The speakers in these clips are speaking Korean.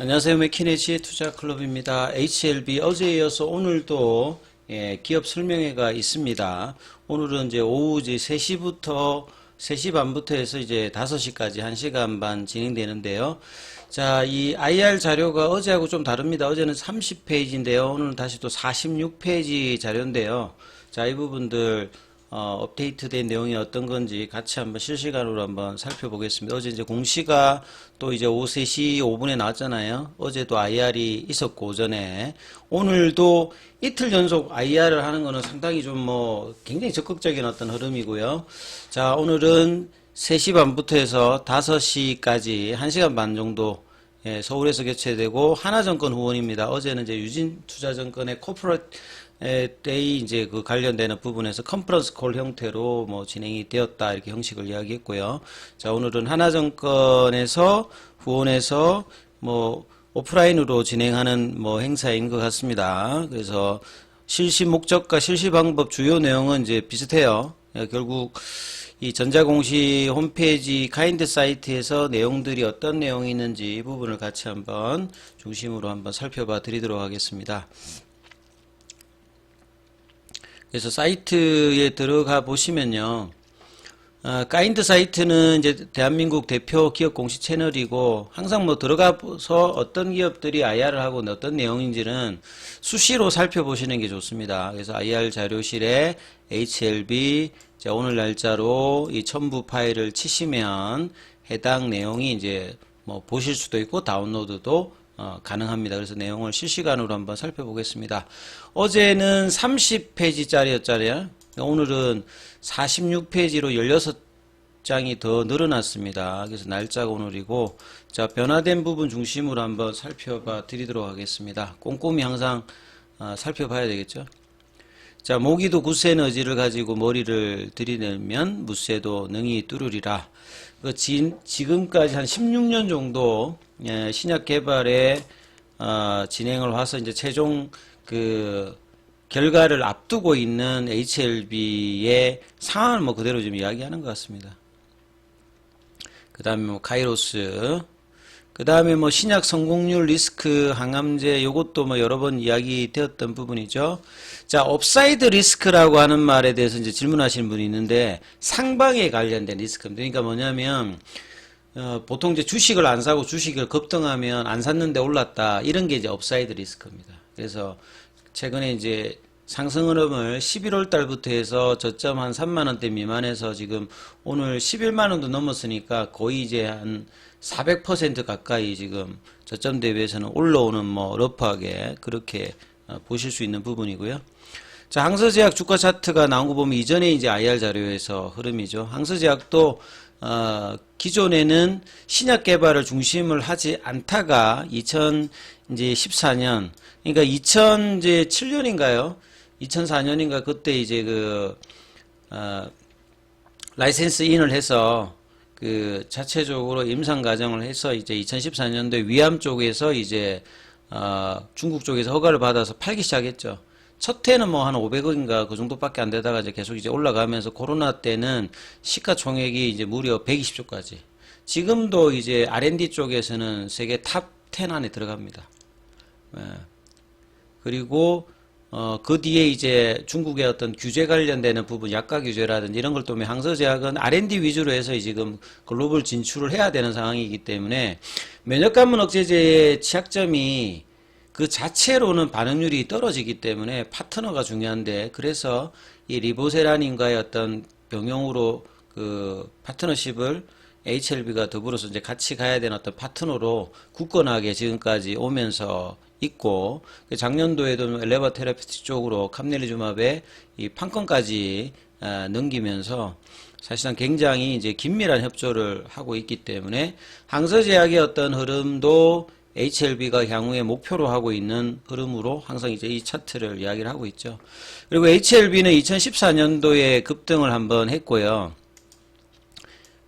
안녕하세요. 맥키네지의 투자클럽입니다. HLB 어제에 이어서 오늘도 예, 기업 설명회가 있습니다. 오늘은 이제 오후 이제 3시부터 3시 반부터 해서 이제 5시까지 1시간 반 진행되는데요. 자, 이 IR 자료가 어제하고 좀 다릅니다. 어제는 30페이지인데요. 오늘은 다시 또 46페이지 자료인데요. 자, 이 부분들 어, 업데이트된 내용이 어떤 건지 같이 한번 실시간으로 한번 살펴보겠습니다. 어제 이제 공시가 또 이제 오후 3시 5분에 나왔잖아요. 어제도 IR이 있었고, 오전에. 오늘도 이틀 연속 IR을 하는 거는 상당히 좀 뭐, 굉장히 적극적인 어떤 흐름이고요. 자, 오늘은 3시 반부터 해서 5시까지 1시간 반 정도 예, 서울에서 개최되고 하나증권 후원입니다. 어제는 이제 유진투자증권의 코퍼레 데이 이제 그 관련되는 부분에서 컨퍼런스 콜 형태로 뭐 진행이 되었다 이렇게 형식을 이야기했고요. 자 오늘은 하나증권에서 후원해서 뭐 오프라인으로 진행하는 뭐 행사인 것 같습니다. 그래서 실시 목적과 실시 방법 주요 내용은 이제 비슷해요. 예, 결국 이 전자공시 홈페이지 카인드 사이트에서 내용들이 어떤 내용이 있는지 이 부분을 같이 한번 중심으로 한번 살펴봐 드리도록 하겠습니다. 그래서 사이트에 들어가 보시면요. 어, 가인드 사이트는 이제 대한민국 대표 기업 공식 채널이고 항상 뭐 들어가서 어떤 기업들이 IR을 하고 어떤 내용인지는 수시로 살펴보시는 게 좋습니다. 그래서 IR 자료실에 HLB 자, 오늘 날짜로 이 첨부 파일을 치시면 해당 내용이 이제 뭐 보실 수도 있고 다운로드도 어, 가능합니다. 그래서 내용을 실시간으로 한번 살펴보겠습니다. 어제는 30페이지짜리였잖아요. 오늘은 46페이지로 16장이 더 늘어났습니다. 그래서 날짜가 오늘이고, 자, 변화된 부분 중심으로 한번 살펴봐 드리도록 하겠습니다. 꼼꼼히 항상 어, 살펴봐야 되겠죠. 자, 모기도 굳센 의지를 가지고 머리를 들이내면 무쇠도 능히 뚫으리라. 그 지, 지금까지 한 16년 정도 예, 신약 개발에 어, 진행을 와서 이제 최종 그 결과를 앞두고 있는 HLB의 상황을 뭐 그대로 좀 이야기하는 것 같습니다. 그 다음에 뭐 카이로스, 그 다음에 뭐 신약 성공률 리스크 항암제 요것도 뭐 여러 번 이야기 되었던 부분이죠. 자, 업사이드 리스크라고 하는 말에 대해서 이제 질문하시는 분이 있는데 상방에 관련된 리스크입니다. 그러니까 뭐냐면 어, 보통 이제 주식을 안 사고 주식을 급등하면 안 샀는데 올랐다 이런 게 이제 업사이드 리스크입니다. 그래서 최근에 이제 상승 흐름을 11월 달부터 해서 저점 한 3만 원대 미만에서 지금 오늘 11만 원도 넘었으니까 거의 이제 한 400% 가까이 지금 저점 대비해서는 올라오는 뭐 러프하게 그렇게 어, 보실 수 있는 부분이고요. 자, 항서제약 주가 차트가 나온 거 보면 이전에 이제 IR 자료에서 흐름이죠. 항서제약도 어, 기존에는 신약 개발을 중심을 하지 않다가 2014년, 그러니까 2007년인가요? 2004년인가 그때 이제 그 어, 라이센스 인을 해서 그 자체적으로 임상 과정을 해서 이제 2014년도에 위암 쪽에서 이제 어, 중국 쪽에서 허가를 받아서 팔기 시작했죠. 첫 해는 뭐 한 500억인가 그 정도밖에 안 되다가 이제 계속 이제 올라가면서 코로나 때는 시가총액이 이제 무려 120조까지. 지금도 이제 R&D 쪽에서는 세계 탑 10 안에 들어갑니다. 예. 그리고 어, 그 뒤에 이제 중국의 어떤 규제 관련되는 부분, 약가 규제라든지 이런 걸 때문에 항서제약은 R&D 위주로 해서 지금 글로벌 진출을 해야 되는 상황이기 때문에 면역감염 억제제의 취약점이 그 자체로는 반응률이 떨어지기 때문에 파트너가 중요한데 그래서 이 리보세라닌과의 어떤 병용으로 그 파트너십을 HLB가 더불어서 이제 같이 가야 되는 어떤 파트너로 굳건하게 지금까지 오면서 있고 그 작년도에도 엘레바 테라피티 쪽으로 캄넬리주맙의 이 판권까지 아, 넘기면서 사실상 굉장히 이제 긴밀한 협조를 하고 있기 때문에 항서제약의 어떤 흐름도 HLB가 향후에 목표로 하고 있는 흐름으로 항상 이제 이 차트를 이야기를 하고 있죠. 그리고 HLB는 2014년도에 급등을 한번 했고요.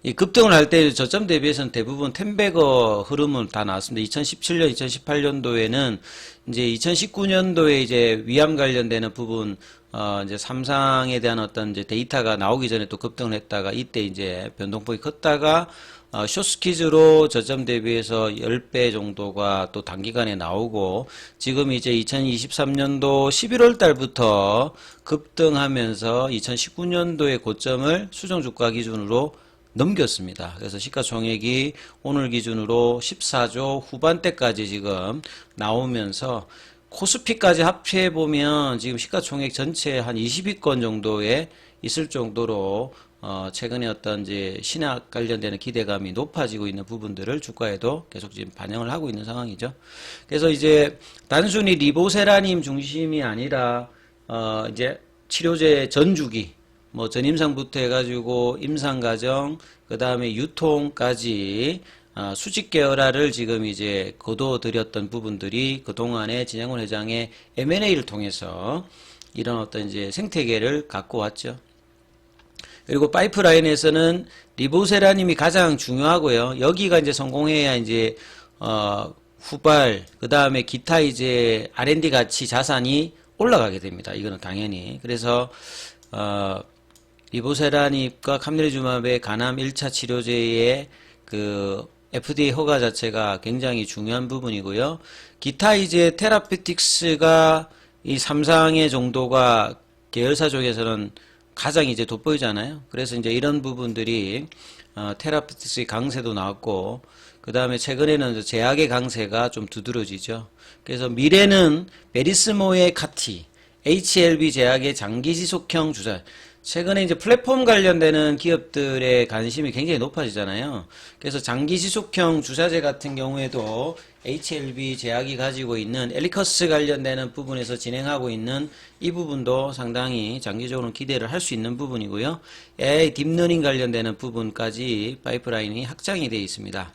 이 급등을 할 때 저점 대비해서는 대부분 텐베거 흐름은 다 나왔습니다. 2017년, 2018년도에는 이제 2019년도에 이제 위암 관련되는 부분 어 이제 삼상에 대한 어떤 이제 데이터가 나오기 전에 또 급등을 했다가 이때 이제 변동폭이 컸다가 어, 쇼스키즈로 저점 대비해서 10배 정도가 또 단기간에 나오고 지금 이제 2023년도 11월 달부터 급등하면서 2019년도의 고점을 수정 주가 기준으로 넘겼습니다. 그래서 시가총액이 오늘 기준으로 14조 후반대까지 지금 나오면서 코스피까지 합해 보면 지금 시가총액 전체 한 20위권 정도에 있을 정도로 어 최근에 어떤 이제 신약 관련되는 기대감이 높아지고 있는 부분들을 주가에도 계속 지금 반영을 하고 있는 상황이죠. 그래서 이제 단순히 리보세라님 중심이 아니라 어 이제 치료제 전주기 뭐 전임상부터 해가지고 임상과정 그 다음에 유통까지 아, 수직 계열화를 지금 이제 거둬들였던 부분들이 그동안에 진양훈 회장의 M&A를 통해서 이런 어떤 이제 생태계를 갖고 왔죠. 그리고 파이프라인에서는 리보세라님이 가장 중요하고요. 여기가 이제 성공해야 이제 어 후발 그 다음에 기타 이제 R&D 가치 자산이 올라가게 됩니다. 이거는 당연히 그래서 어 리보세라닙과 카밀리주맙의 간암 1차 치료제의 그 FDA 허가 자체가 굉장히 중요한 부분이고요. 기타 이제 테라피틱스가 이 삼상의 정도가 계열사 쪽에서는 가장 이제 돋보이잖아요. 그래서 이제 이런 부분들이 어, 테라피틱스의 강세도 나왔고 그 다음에 최근에는 제약의 강세가 좀 두드러지죠. 그래서 미래는 베리스모의 카티, HLB 제약의 장기 지속형 주사. 최근에 이제 플랫폼 관련되는 기업들의 관심이 굉장히 높아지잖아요. 그래서 장기 지속형 주사제 같은 경우에도 HLB 제약이 가지고 있는 엘리커스 관련되는 부분에서 진행하고 있는 이 부분도 상당히 장기적으로 기대를 할 수 있는 부분이고요. AI 딥러닝 관련되는 부분까지 파이프라인이 확장이 되어 있습니다.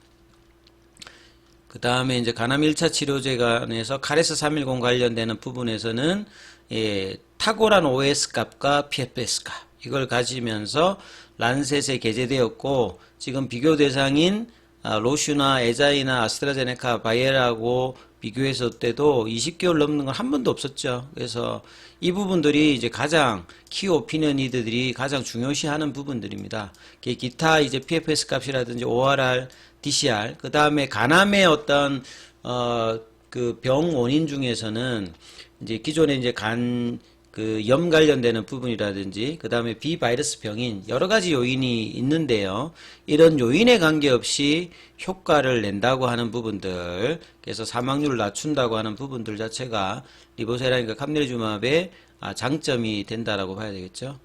그 다음에 이제 간암 1차 치료제 관해서 카레스 310 관련되는 부분에서는 예, 탁월한 OS 값과 PFS 값 이걸 가지면서 란셋에 게재되었고 지금 비교 대상인 아, 로슈나 에자이나 아스트라제네카 바이에라고 비교했을 때도 20개월 넘는 건 한 번도 없었죠. 그래서 이 부분들이 이제 가장 키 오피니언 리드들이 가장 중요시하는 부분들입니다. 그 기타 이제 PFS 값이라든지 ORR, DCR, 그 다음에 간암의 어떤 어 그 병 원인 중에서는 이제 기존에 이제 간 그 염 관련되는 부분이라든지 그 다음에 비바이러스 병인 여러 가지 요인이 있는데요. 이런 요인에 관계없이 효과를 낸다고 하는 부분들 그래서 사망률을 낮춘다고 하는 부분들 자체가 리보세라인과 카밀리주맙의 아, 장점이 된다라고 봐야 되겠죠.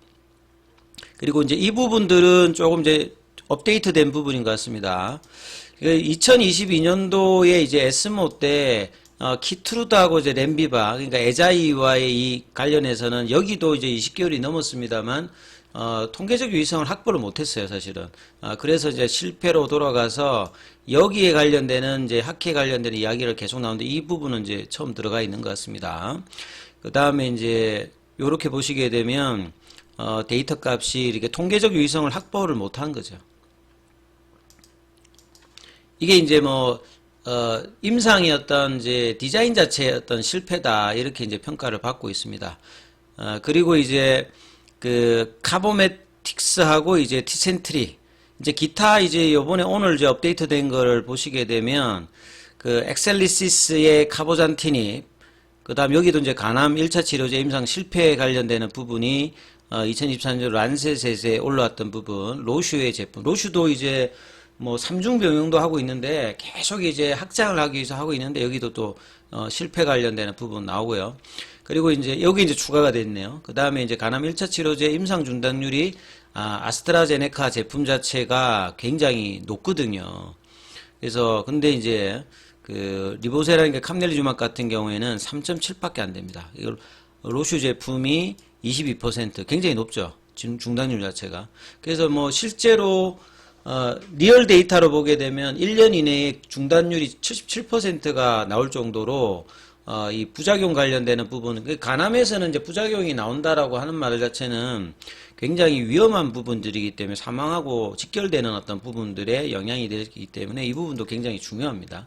그리고 이제 이 부분들은 조금 이제 업데이트된 부분인 것 같습니다. 2022년도에 이제 에스모 때 어, 키트루드하고 이제 램비바 그러니까 에자이와의 이 관련해서는 여기도 이제 20개월이 넘었습니다만 어, 통계적 유의성을 확보를 못했어요, 사실은. 아, 그래서 이제 실패로 돌아가서 여기에 관련되는 이제 학회 관련되는 이야기를 계속 나오는데 이 부분은 이제 처음 들어가 있는 것 같습니다. 그 다음에 이제 요렇게 보시게 되면 어, 데이터 값이 이렇게 통계적 유의성을 확보를 못한 거죠. 이게 이제 뭐, 어, 임상의 어떤 이제 디자인 자체의 어떤 실패다. 이렇게 이제 평가를 받고 있습니다. 어, 그리고 이제 그 카보메틱스하고 이제 티센트리. 이제 기타 이제 요번에 오늘 이제 업데이트 된 거를 보시게 되면 그 엑셀리시스의 카보잔티닙 그 다음 여기도 이제 간암 1차 치료제 임상 실패에 관련되는 부분이 어, 2024년 란셋에 올라왔던 부분, 로슈의 제품. 로슈도 이제 뭐 삼중 병용도 하고 있는데 계속 이제 확장을 하기 위해서 하고 있는데 여기도 또 어, 실패 관련되는 부분 나오고요. 그리고 이제 여기 이제 추가가 됐네요. 그 다음에 이제 간암 1차 치료제 임상 중단율이 아, 아스트라제네카 제품 자체가 굉장히 높거든요. 그래서 근데 이제 그 리보세라든가 카밀리주막 같은 경우에는 3.7밖에 안 됩니다. 이걸 로슈 제품이 22% 굉장히 높죠. 지금 중단율 자체가. 그래서 뭐 실제로 어, 리얼 데이터로 보게 되면 1년 이내에 중단율이 77%가 나올 정도로 어, 이 부작용 관련되는 부분, 그 간암에서는 이제 부작용이 나온다라고 하는 말 자체는 굉장히 위험한 부분들이기 때문에 사망하고 직결되는 어떤 부분들에 영향이 되기 때문에 이 부분도 굉장히 중요합니다.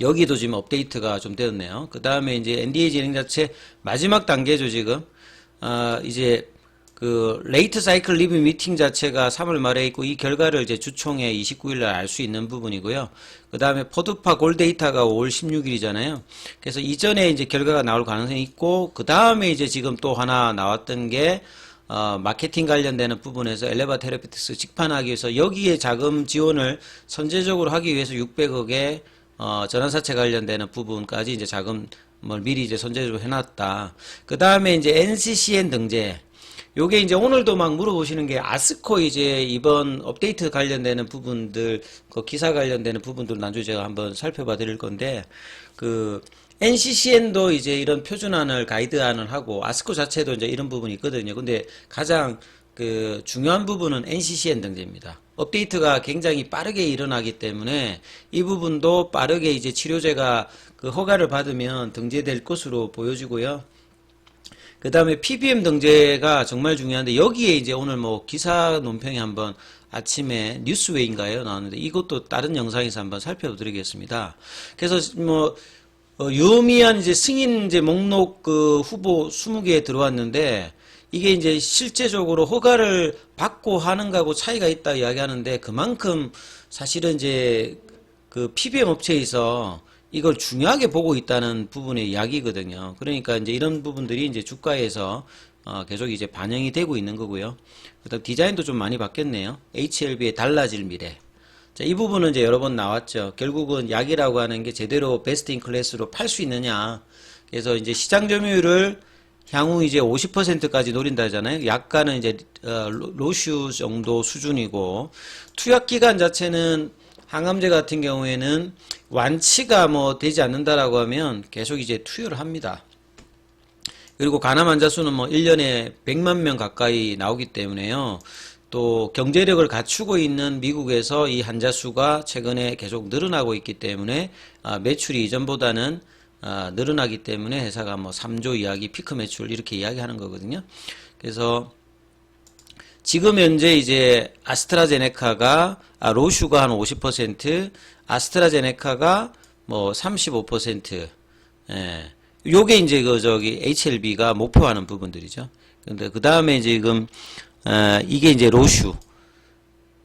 여기도 지금 업데이트가 좀 되었네요. 그 다음에 이제 NDA 진행 자체 마지막 단계죠, 지금. 아, 이제, 그 레이트 사이클 리뷰 미팅 자체가 3월 말에 있고 이 결과를 이제 주총회 29일 날 알 수 있는 부분이고요. 그 다음에 포드파 골 데이터가 5월 16일이잖아요. 그래서 이전에 이제 결과가 나올 가능성이 있고 그 다음에 이제 지금 또 하나 나왔던 게 어, 마케팅 관련되는 부분에서 엘레바 테라피틱스 직판하기 위해서 여기에 자금 지원을 선제적으로 하기 위해서 600억의 어, 전환사채 관련되는 부분까지 이제 자금을 미리 이제 선제적으로 해놨다. 그 다음에 이제 NCCN 등재. 요게 이제 오늘도 막 물어보시는 게 아스코 이제 이번 업데이트 관련되는 부분들, 그 기사 관련되는 부분들 나중에 제가 한번 살펴봐 드릴 건데, 그, NCCN도 이제 이런 표준안을 가이드안을 하고 아스코 자체도 이제 이런 부분이 있거든요. 근데 가장 그 중요한 부분은 NCCN 등재입니다. 업데이트가 굉장히 빠르게 일어나기 때문에 이 부분도 빠르게 이제 치료제가 그 허가를 받으면 등재될 것으로 보여지고요. 그 다음에 PBM 등재가 정말 중요한데 여기에 이제 오늘 뭐 기사 논평이 한번 아침에 뉴스웨이인가요 나왔는데 이것도 다른 영상에서 한번 살펴드리겠습니다. 그래서 뭐 어, 유의미한 이제 승인 이제 목록 그 후보 20개에 들어왔는데 이게 이제 실제적으로 허가를 받고 하는 거하고 차이가 있다 이야기하는데 그만큼 사실은 이제 그 PBM 업체에서 이걸 중요하게 보고 있다는 부분의 이야기거든요. 그러니까 이제 이런 부분들이 이제 주가에서 어, 계속 이제 반영이 되고 있는 거고요. 그다음 디자인도 좀 많이 바뀌었네요. HLB의 달라질 미래. 자, 이 부분은 이제 여러 번 나왔죠. 결국은 약이라고 하는 게 제대로 베스트 인 클래스로 팔 수 있느냐. 그래서 이제 시장 점유율을 향후 이제 50%까지 노린다잖아요. 약가는 이제 어, 로- 로슈 정도 수준이고 투약 기간 자체는 항암제 같은 경우에는 완치가 뭐 되지 않는다라고 하면 계속 이제 투여를 합니다. 그리고 간암 환자 수는 뭐 1년에 100만 명 가까이 나오기 때문에요. 또 경제력을 갖추고 있는 미국에서 이 환자 수가 최근에 계속 늘어나고 있기 때문에 아, 매출이 이전보다는 아, 늘어나기 때문에 회사가 뭐 3조 이야기 피크 매출 이렇게 이야기하는 거거든요. 그래서 지금 현재 이제 아스트라제네카가 아, 로슈가 한 50%, 아스트라제네카가 뭐 35%, 예. 요게 이제 그 저기 HLB가 목표하는 부분들이죠. 근데 그 다음에 지금 어, 이게 이제 로슈.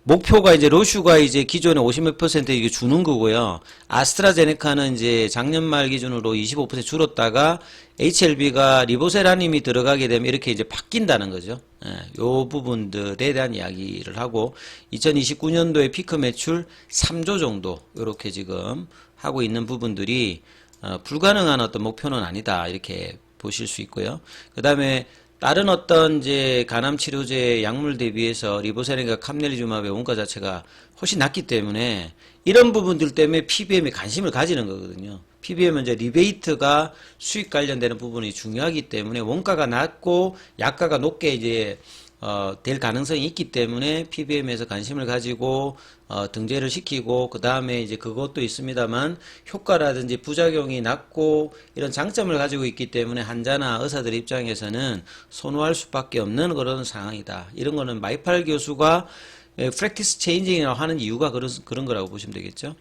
목표가 이제 로슈가 이제 기존에 50몇 퍼센트 이게 주는 거고요. 아스트라제네카는 이제 작년 말 기준으로 25% 줄었다가 HLB가 리보세라님이 들어가게 되면 이렇게 이제 바뀐다는 거죠. 예, 요 부분들에 대한 이야기를 하고 2029년도에 피크 매출 3조 정도 이렇게 지금 하고 있는 부분들이 어, 불가능한 어떤 목표는 아니다 이렇게 보실 수 있고요. 그 다음에 다른 어떤 이제 간암 치료제 약물 대비해서 리보세린과 캄넬리주마의 원가 자체가 훨씬 낮기 때문에 이런 부분들 때문에 PBM에 관심을 가지는 거거든요. PBM은 이제 리베이트가 수익 관련되는 부분이 중요하기 때문에 원가가 낮고 약가가 높게 이제 어, 될 가능성이 있기 때문에 PBM에서 관심을 가지고 어, 등재를 시키고 그 다음에 이제 그것도 있습니다만 효과라든지 부작용이 낮고 이런 장점을 가지고 있기 때문에 환자나 의사들 입장에서는 선호할 수밖에 없는 그런 상황이다. 이런 거는 마이팔 교수가 프랙티스 체인징이라고 하는 이유가 그런 그런 거라고 보시면 되겠죠.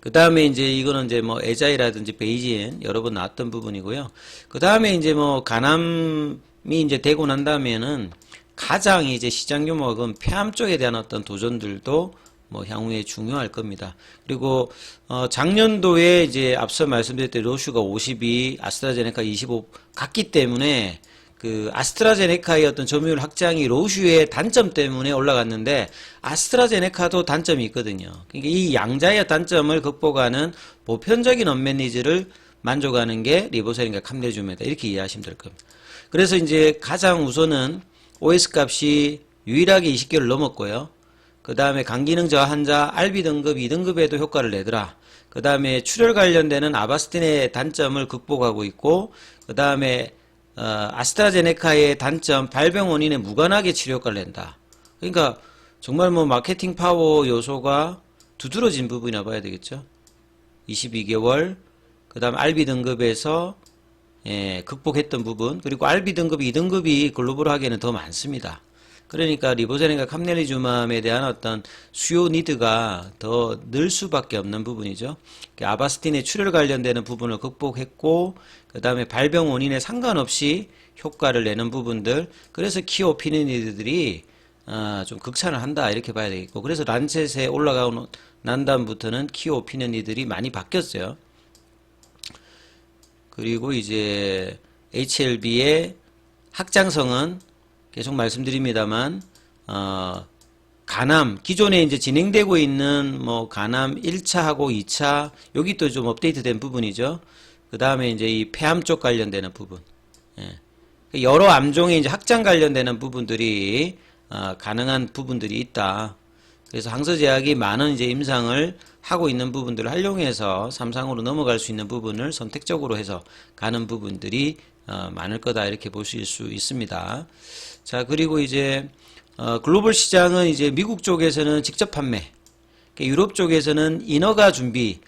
그 다음에 이제 이거는 이제 뭐 에자이라든지 베이지엔 여러 번 나왔던 부분이고요. 그 다음에 이제 뭐 간암 이 이제 되고 난 다음에는 가장 이제 시장 규모가 큰 폐암 쪽에 대한 어떤 도전들도 뭐 향후에 중요할 겁니다. 그리고 어 작년도에 이제 앞서 말씀드렸던 로슈가 52, 아스트라제네카 25 갔기 때문에 그 아스트라제네카의 어떤 점유율 확장이 로슈의 단점 때문에 올라갔는데 아스트라제네카도 단점이 있거든요. 그러니까 이 양자의 단점을 극복하는 보편적인 언맨 니즈를 만족하는 게 리보세린과 캄네줌이다. 이렇게 이해하시면 될 겁니다. 그래서 이제 가장 우선은 OS 값이 유일하게 20개를 넘었고요. 그 다음에 간기능 저하 환자 RB 등급 2등급에도 효과를 내더라. 그 다음에 출혈 관련되는 아바스틴의 단점을 극복하고 있고, 그 다음에 어, 아스트라제네카의 단점 발병 원인에 무관하게 치료 효과를 낸다. 그러니까 정말 뭐 마케팅 파워 요소가 두드러진 부분이라 봐야 되겠죠. 22개월, 그 다음 RB 등급에서 예, 극복했던 부분 그리고 RB 등급 2등급이 글로벌하게는 더 많습니다. 그러니까 리보제린과 캄넬리주맘에 대한 어떤 수요 니드가 더 늘 수밖에 없는 부분이죠. 아바스틴의 출혈 관련되는 부분을 극복했고 그 다음에 발병 원인에 상관없이 효과를 내는 부분들 그래서 키오피니니들이 아, 좀 극찬을 한다 이렇게 봐야 되겠고 그래서 란셋에 올라가고 난 다음부터는 키오피니니들이 많이 바뀌었어요. 그리고 이제 HLB의 확장성은 계속 말씀드립니다만 어, 간암 기존에 이제 진행되고 있는 뭐 간암 1차하고 2차 여기 또 좀 업데이트된 부분이죠. 그 다음에 이제 이 폐암 쪽 관련되는 부분. 예. 여러 암종의 이제 확장 관련되는 부분들이 어, 가능한 부분들이 있다. 그래서 항서제약이 많은 이제 임상을 하고 있는 부분들을 활용해서 삼상으로 넘어갈 수 있는 부분을 선택적으로 해서 가는 부분들이 어, 많을 거다 이렇게 보실 수 있습니다. 자 그리고 이제 어, 글로벌 시장은 이제 미국 쪽에서는 직접 판매, 유럽 쪽에서는 인허가 준비.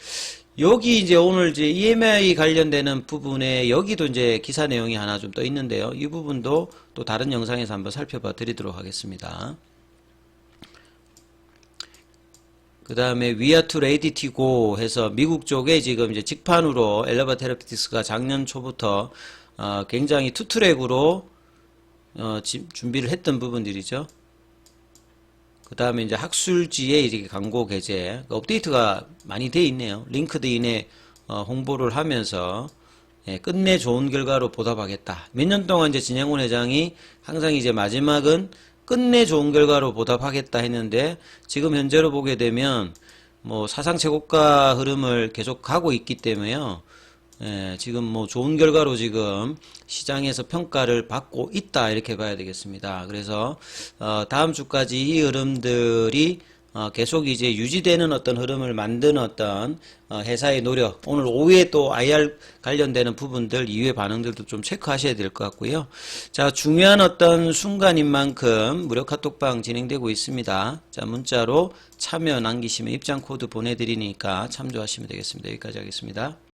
여기 이제 오늘 이제 EMI 관련되는 부분에 여기도 이제 기사 내용이 하나 좀 떠 있는데요. 이 부분도 또 다른 영상에서 한번 살펴봐 드리도록 하겠습니다. 그 다음에 위아 투 레이디 티 고 해서 미국 쪽에 지금 이제 직판으로 엘레바 테라피티스가 작년 초부터 어, 굉장히 투트랙으로 어, 지- 준비를 했던 부분들이죠. 그 다음에 이제 학술지에 이렇게 광고 게재 그 업데이트가 많이 돼 있네요. 링크드인에 어, 홍보를 하면서 예, 끝내 좋은 결과로 보답하겠다. 몇 년 동안 이제 진양훈 회장이 항상 이제 마지막은 끝내 좋은 결과로 보답하겠다 했는데 지금 현재로 보게 되면 뭐 사상 최고가 흐름을 계속 가고 있기 때문에요. 예, 지금 뭐 좋은 결과로 지금 시장에서 평가를 받고 있다 이렇게 봐야 되겠습니다. 그래서 어, 다음 주까지 이 흐름들이 어, 계속 이제 유지되는 어떤 흐름을 만드는 어떤 어, 회사의 노력 오늘 오후에 또 IR 관련되는 부분들 이후의 반응들도 좀 체크하셔야 될 것 같고요. 자 중요한 어떤 순간인 만큼 무료 카톡방 진행되고 있습니다. 자 문자로 참여 남기시면 입장 코드 보내드리니까 참조하시면 되겠습니다. 여기까지 하겠습니다.